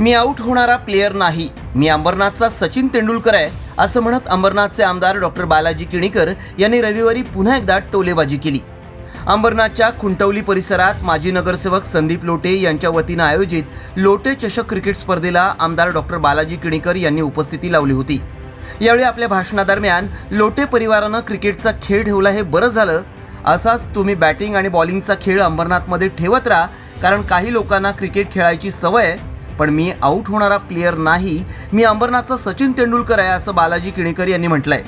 मी out होणारा player नाही. मी अंबरनाथचा सचिन तेंडुलकर आहे असं म्हणत अंबरनाथचे आमदार डॉक्टर बालाजी किणीकर यांनी रविवारी पुन्हा एकदा टोलेबाजी केली. अंबरनाथच्या खुंटवली परिसरात माजी नगरसेवक संदीप लोटे यांच्या वतीनं आयोजित लोटे चषक क्रिकेट स्पर्धेला आमदार डॉक्टर बालाजी किणीकर यांनी उपस्थिती लावली होती. यावेळी आपल्या भाषणादरम्यान लोटे परिवारानं क्रिकेटचा खेळ ठेवला हे बरं झालं. असाच तुम्ही बॅटिंग आणि बॉलिंगचा खेळ अंबरनाथमध्ये ठेवत राहा कारण काही लोकांना क्रिकेट खेळायची सवय आहे. पण मी आऊट होणारा प्लेयर नाही मी अंबरनाथचा सचिन तेंडुलकर आहे असं बालाजी किणीकर यांनी म्हटलंय.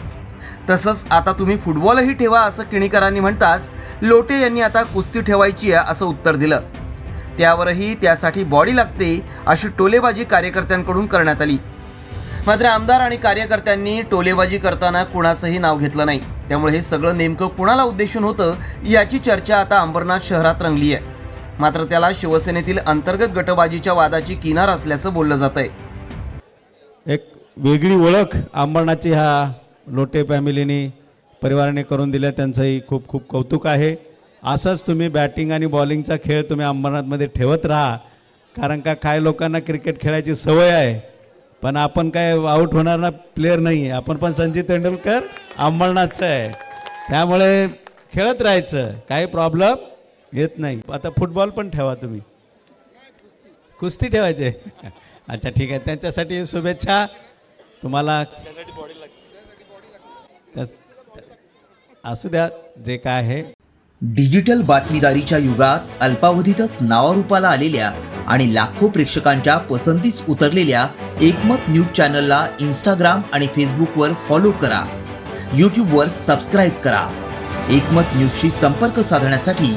तसंच आता तुम्ही फुटबॉलही ठेवा असं किणीकरांनी म्हणताच लोटे यांनी आता कुस्ती ठेवायची आहे असं उत्तर दिलं. त्यावरही त्यासाठी बॉडी लागते अशी टोलेबाजी कार्यकर्त्यांकडून करण्यात आली. मात्र आमदार आणि कार्यकर्त्यांनी टोलेबाजी करताना कुणाचंही नाव घेतलं नाही. त्यामुळे हे सगळं नेमकं कुणाला उद्देशून होतं याची चर्चा आता अंबरनाथ शहरात रंगली आहे मात्र त्याला शिवसेनेतील अंतर्गत गटबाजीच्या वादाची किनार असल्याचं बोललं जात आहे एक वेगळी ओळख अंबरनाथची ह्या लोटे फॅमिलीने परिवाराने करून दिल्या त्यांचंही खूप खूप कौतुक आहे. असंच तुम्ही बॅटिंग आणि बॉलिंगचा खेळ तुम्ही अंबरनाथमध्ये ठेवत राहा. कारण का काय लोकांना क्रिकेट खेळायची सवय आहे. पण आपण काय आऊट होणार ना प्लेअर नाही आहे आपण पण संजीत तेंडुलकर अंबरनाथचं आहे. त्यामुळे खेळत राहायचं. काही प्रॉब्लेम येत नाही. आता फुटबॉल पण ठेवा तुम्ही. कुस्ती ठेवायचे. अच्छा ठीक आहे. त्यांच्यासाठी शुभेच्छा. तुम्हाला असू द्या जे काय आहे. डिजिटल बातमीदारीच्या युगात अल्पावधीतच नावारूपाला आलेल्या आणि लाखो प्रेक्षकांच्या पसंतीस उतरलेल्या एकमत न्यूज चॅनलला इंस्टाग्राम आणि फेसबुकवर फॉलो करा. यूट्यूबवर सबस्क्राईब करा. एकमत न्यूजशी संपर्क साधण्यासाठी